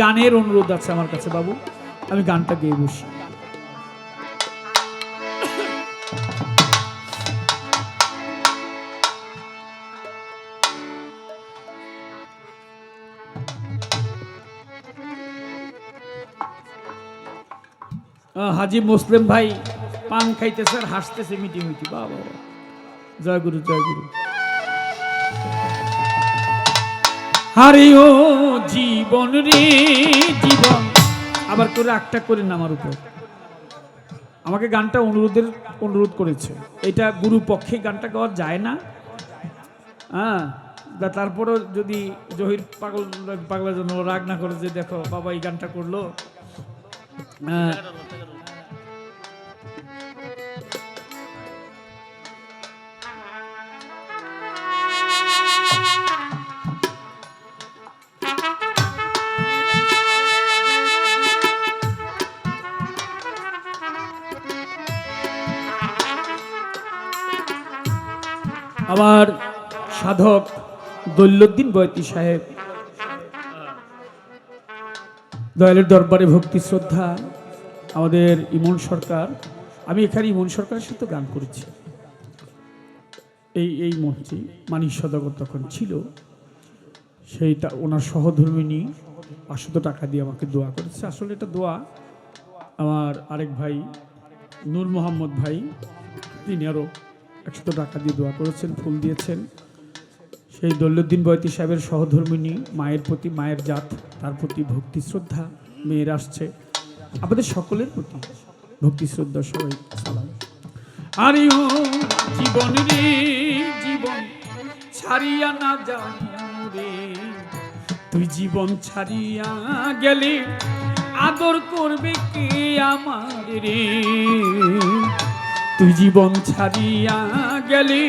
গানের অনুরোধ আছে আমার কাছে, বাবু। আমি গানটা গেয়ে বসি। হাজি মুসলিম ভাই পান খাইতেছে আর হাসতেছে মিটি মিটি বাবা। জয় গুরু জয় গুরু। হারে ও জীবন রে জীবন। আবার করে একটা না আমার উপর। আমাকে গানটা অনুরোধের, অনুরোধ করেছে। এটা গুরু পক্ষে গানটা গাওয়া যায় না। হ্যাঁ তারপরেও যদি জহির পাগল, পাগলের জন্য রাগ না করে যে দেখো বাবা এই গানটা করল। হ্যাঁ সাধক দৈলুদ্দিন বয়তি সাহেব। দয়ালের দরবারে ভক্তি, শ্রদ্ধা, আমাদের ইমন সরকার। আমি এখানে ইমন সরকারের সাথে গান করেছি। এই এই মঞ্চে মানিক সদাগর তখন ছিল। সেইটা ওনার সহধর্মিনী পাঁচশত টাকা দিয়ে আমাকে দোয়া করেছে। আসলে এটা দোয়া আমার আরেক ভাই নূর মোহাম্মদ ভাই, তিনি আরও একশত টাকা দিয়ে দোয়া করেছেন, ফুল দিয়েছেন। সেই দৌলুদ্দিন বয়তি সাহেবের সহধর্মিনী, মায়ের প্রতি মায়ের জাত, তার প্রতি ভক্তি শ্রদ্ধা মেয়ের আসছে। আমাদের সকলের প্রতি ভক্তি শ্রদ্ধা সবাই আরে ও জীবন রে, জীবন ছাড়িয়া না রে। তুই জীবন ছাড়িয়া গেলে আদর করবে কে আমার রে? তুই জীবন ছাড়িয়া গেলে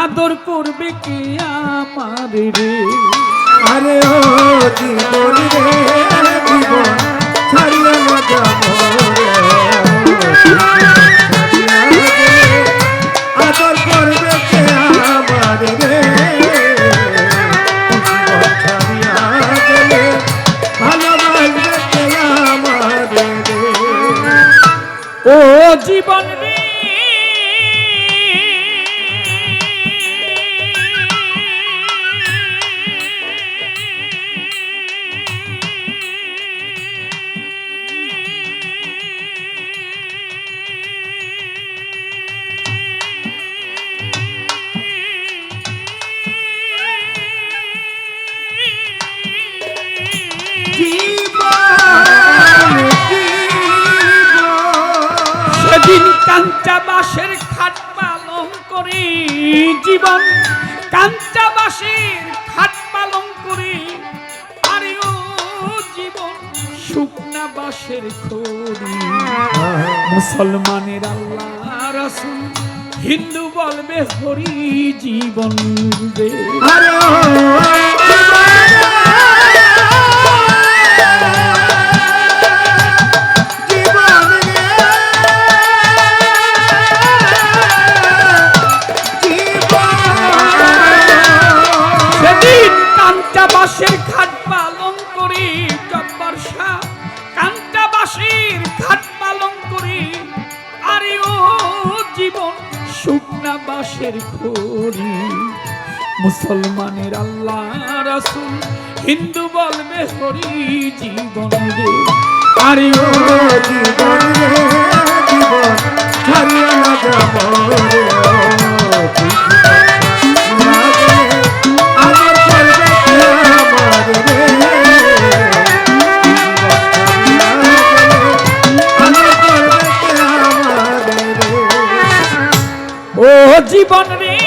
আদর করবে কে আমার রে? আরে ও জীবন রে জীবন ছাড়িয়া যাব। আদর করবে কে আমার রে ছাড়িয়া গেলে ভালোবাসবে কে আমার রে ও জীবন কাঞ্চা বাসের খাট পালন করি জীবন কাঞ্চা বাসের খাট পালন করি আরে ও জীবন শুকনা বাসের খড়ি মুসলমানের আল্লাহ রাসূল হিন্দু বলবে হরি জীবন আরে মুসলমানের আল্লাহ রাসূল হিন্দু বলবে হরি জীবন রে। আরে ও জীবন রে জীবন রে।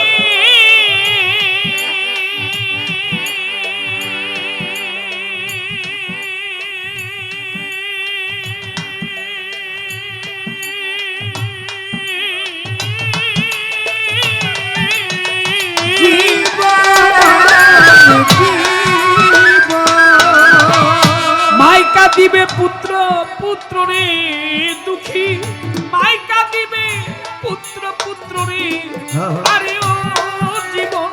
আমার করবে কে আমার রে ও জীবন রে মাইকা দিবে পুত্র পুত্র রে দুঃখী। মাইকা দিবে পুত্র পুত্র রে। আরে ও জীবন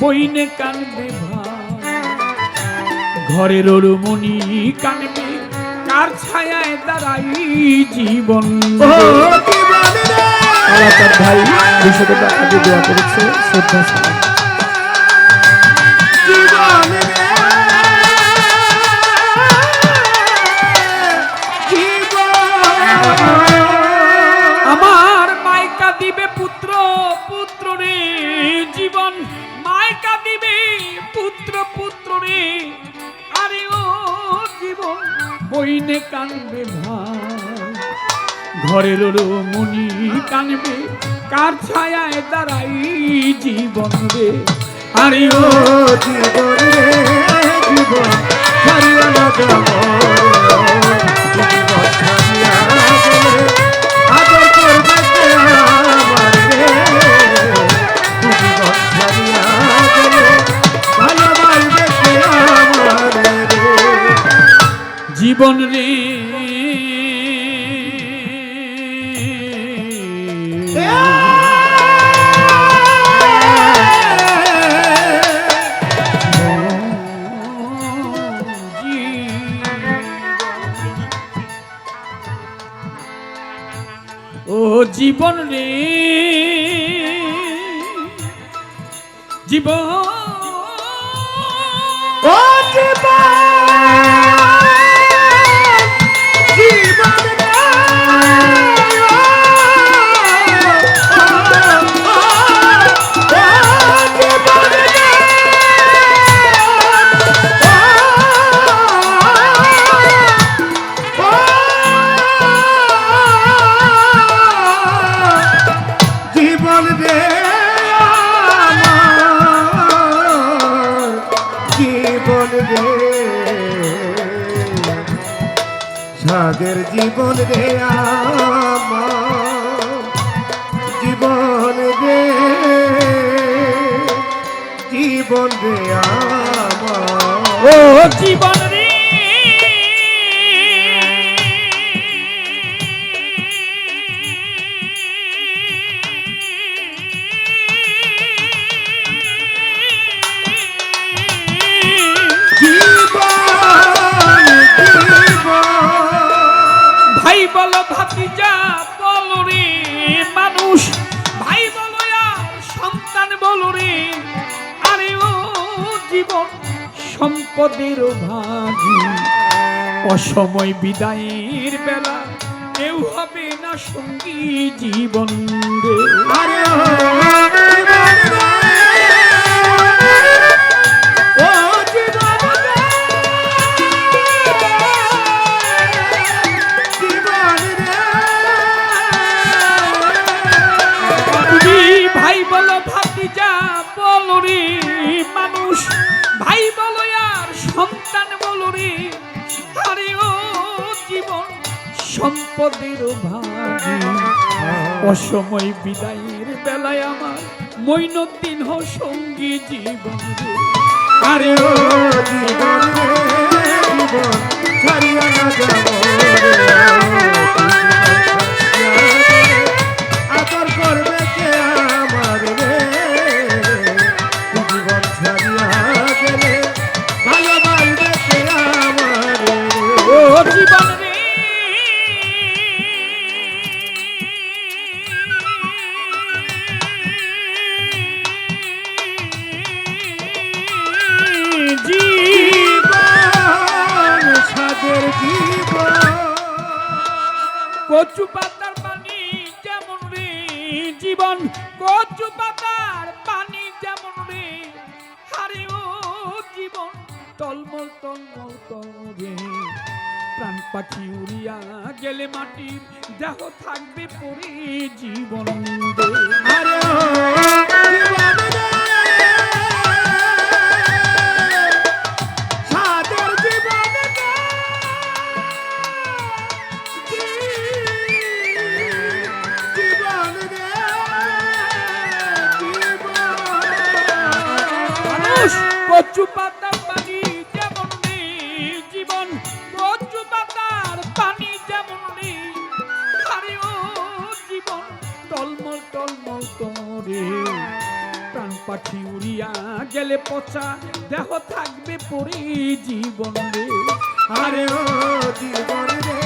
বইনে ভাই। ঘরের মনি কানবে কার ছায়ায় দাঁড়াই জীবন। ভাই দুশো টাকা আগে দেওয়া করেছে শ্রদ্ধা আমার মাইকা দিবে পুত্র পুত্র রে জীবন। মাইকা দিবে পুত্র পুত্র রে। আরে ও জীবন, বইনে কানবে ভাই। ঘরের মনি কানবে, কার ছায়ায় দাঁড়াই জীবন রে। আরে ও জীবন রে, জীবন ছাড়িয়া জীবন রে। ও জীবন রে। জীবন। ও জীবন। আমার ও জীবন রে। ভাই বলো ভাতিজা বলো রে মানুষ। ভাই বলো আর সন্তান বলো রে। আরে ও জীবন সম্পদের ভাগি অসময় বিদায়ের বেলা কেউ হবে না সঙ্গী জীবন আরে অসময় বিদায়ের বেলায় আমার মৈনদ্দিন হ সঙ্গী জীবন আরে কচু পানি যেমন রে হারে ও জীবন তলমল তলমল করে প্রাণ পাখি উড়িয়া গেলে মাটির দেহ থাকবে পরে জীবন রে। আরে পাতার পানি যেমন জীবন কচু পাতার পানি যেমন জীবন, টলমল টলমল করে। পাখি উড়িয়া গেলে পচা দেহ থাকবে পরে জীবন রে। আরে ও জীবন রে,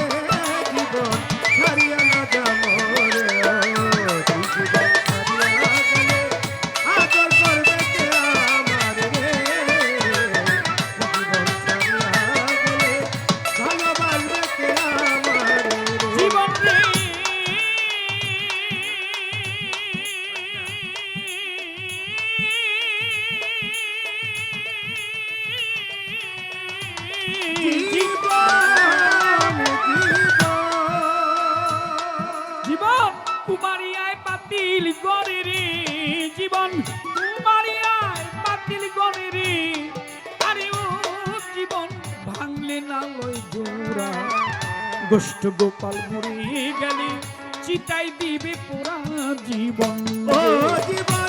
জীবন ছাড়িয়া না যাব ভাঙলে না লয় জোড়া গোষ্ঠ গোপাল মরে গেলে চিতাই দিবে পুরা জীবন। জীবন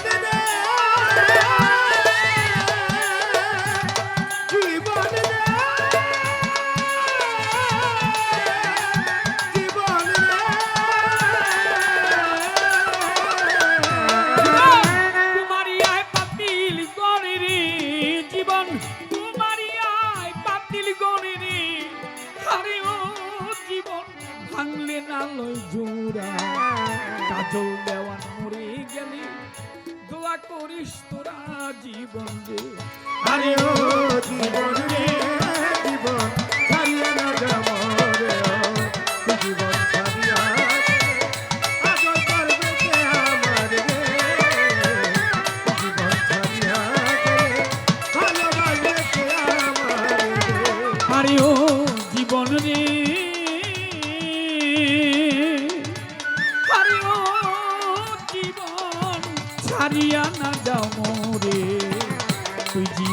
জীবন রে।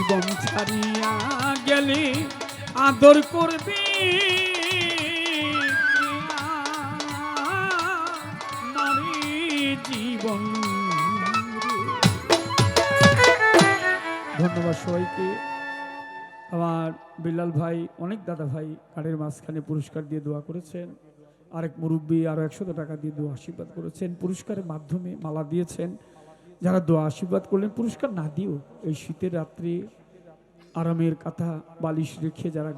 জীবন ছাড়িয়া গেলে আদর করবি? জীবন। ধন্যবাদ সবাইকে। আমার বিল্লাল ভাই, অনেক দাদা ভাই কাঠের মাঝখানে পুরস্কার দিয়ে দোয়া করেছেন। আরেক মুরব্বী আরও একশত টাকা দিয়ে দোয়া আশীর্বাদ করেছেন। পুরস্কারের মাধ্যমে মালা দিয়েছেন। যারা দোয়া আশীর্বাদ করলেন, পুরস্কার না দিও এই শীতের রাত্রে আরামের কথা, বালিশ রেখে যারা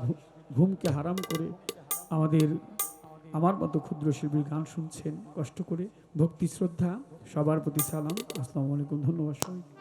ঘুমকে হারাম করে আমাদের, আমার মতো ক্ষুদ্র শিল্পীর গান শুনছেন, কষ্ট করে ভক্তি, শ্রদ্ধা, সবার প্রতি সালাম। আসসালামু আলাইকুম, ধন্যবাদ সবাই